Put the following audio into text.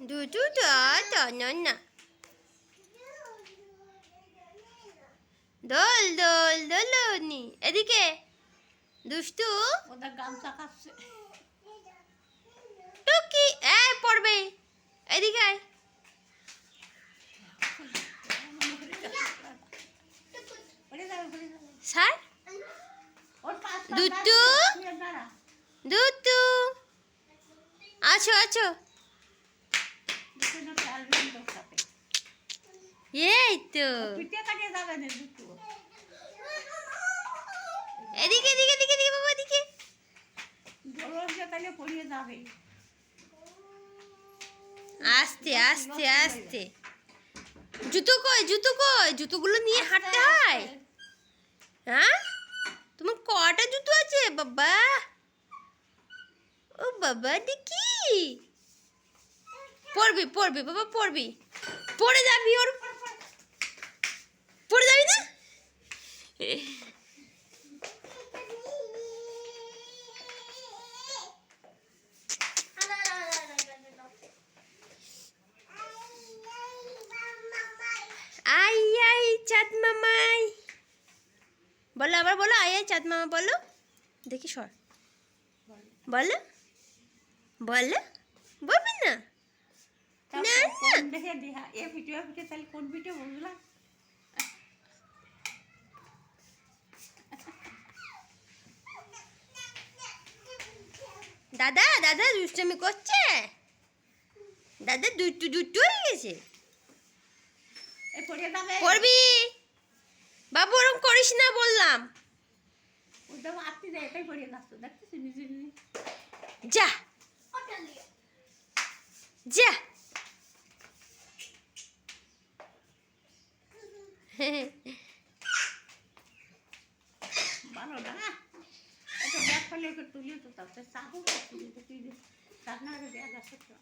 দুটু তো তো না না দোল দোল দোলনি এদিকে দুষ্টু ওদের গামছা খাচ্ছে টুকি এ পড়বে এদিকে আয়। স্যার? দাঁড়া দুটু আছো আছো এই তো। পিঠে কাটে যাবে না দুটো এদিকে এদিকে এদিকে এদিকে বাবা এদিকে। তাহলে পড়িয়ে যাবে আস্তে আস্তে আস্তে। জুতো কই জুতো কই? জুতোগুলো নিয়ে হাঁটতে হয়? হ্যাঁ? তোমার কটা জুতো আছে? বাবা। ও বাবা দেখি পড়বি পড়বি, বাবা, পড়বি। পড়ে যাবি ওর। পড়ে যাবি না? আই আই মামাই। বলো আবার বলো, আই আই, চাঁদ মামা, বলো। দেখি সর। বলো। বলো। দেখে দেহা এ পিঠে এ তাহলে কোন পিঠে বুঝলাম দাদা দাদা দুষ্টমি করছে? দাদা দুটু দুটু হয়ে গেছে। পড়বি? বাবু ওরম করিস না বললাম। যা। আপনি না এটা ব্যাগ ফেলে তুলিয়ে তো তারপরে চাবো তুই তুই চাকনা ব্যাগ আছে তো